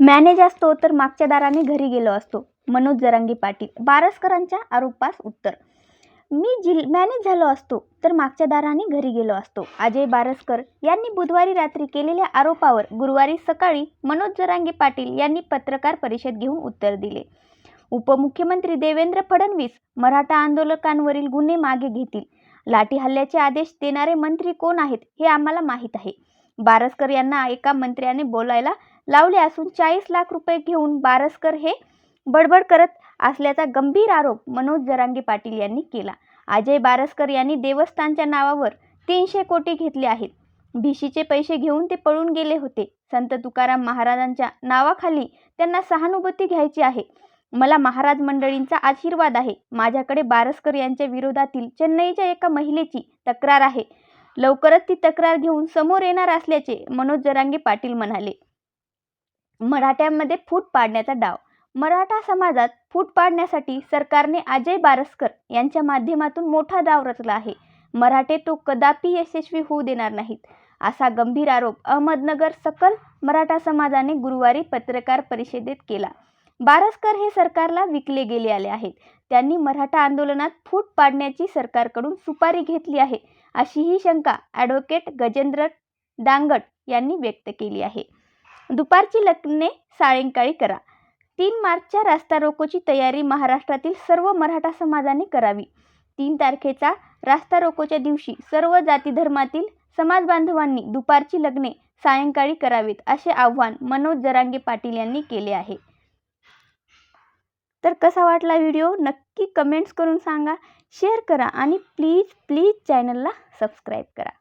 Manage असतो तर मागच्या दाराने घरी गेलो असतो. मनोज जरांगे पाटील बारसकरांच्या आरोपास उत्तर. मी जिल मॅनेज झालो असतो तर मागच्या दाराने घरी गेलो असतो. अजय बारसकर यांनी बुधवारी रात्री केलेल्या आरोपावर गुरुवारी सकाळी मनोज जरांगे पाटील यांनी पत्रकार परिषद घेऊन उत्तर दिले. उपमुख्यमंत्री देवेंद्र फडणवीस मराठा आंदोलकांवरील गुन्हे मागे घेतील. लाठी हल्ल्याचे आदेश देणारे मंत्री कोण आहेत हे आम्हाला माहीत आहे. बारसकर यांना एका मंत्र्याने बोलायला लावले असून चाळीस लाख रुपये घेऊन बारसकर हे बडबड करत असल्याचा गंभीर आरोप मनोज जरांगे पाटील यांनी केला. अजय बारसकर यांनी देवस्थानच्या नावावर तीनशे कोटी घेतले आहेत. भिशीचे पैसे घेऊन ते पळून गेले होते. संत तुकाराम महाराजांच्या नावाखाली त्यांना सहानुभूती घ्यायची आहे. मला महाराज मंडळींचा आशीर्वाद आहे. माझ्याकडे बारसकर यांच्या विरोधातील चेन्नईच्या एका महिलेची तक्रार आहे. लवकरच ती तक्रार घेऊन समोर येणार असल्याचे मनोज जरांगे पाटील म्हणाले. मराठ्यांमध्ये फूट पाडण्याचा डाव. मराठा समाजात फूट पाडण्यासाठी सरकारने अजय बारसकर यांच्या माध्यमातून मोठा डाव रचला आहे. मराठे तो कदापि यशस्वी होऊ देणार नाहीत. असा गंभीर आरोप अहमदनगर सकल मराठा समाजाने गुरुवारी पत्रकार परिषदेत केला. बारसकर हे सरकारला विकले गेले आले आहेत. त्यांनी मराठा आंदोलनात फूट पाडण्याची सरकारकडून सुपारी घेतली आहे अशी ही शंका ॲडव्होकेट गजेंद्र दांगट यांनी व्यक्त केली आहे. दुपारची लग्ने सायंकाळी करा. तीन मार्चच्या रास्ता रोकोची तयारी महाराष्ट्रातील सर्व मराठा समाजाने करावी. तीन तारखेचा रास्ता रोकोच्या दिवशी सर्व जाती धर्मातील समाज बांधवांनी दुपारची लग्ने सायंकाळी करावीत असे आव्हान मनोज जरांगे पाटील यांनी केले आहे. तर कसा वाटला व्हिडिओ? नक्की कमेंट्स करून सांगा. शेअर करा आणि प्लीज प्लीज चॅनलला सबस्क्राईब करा.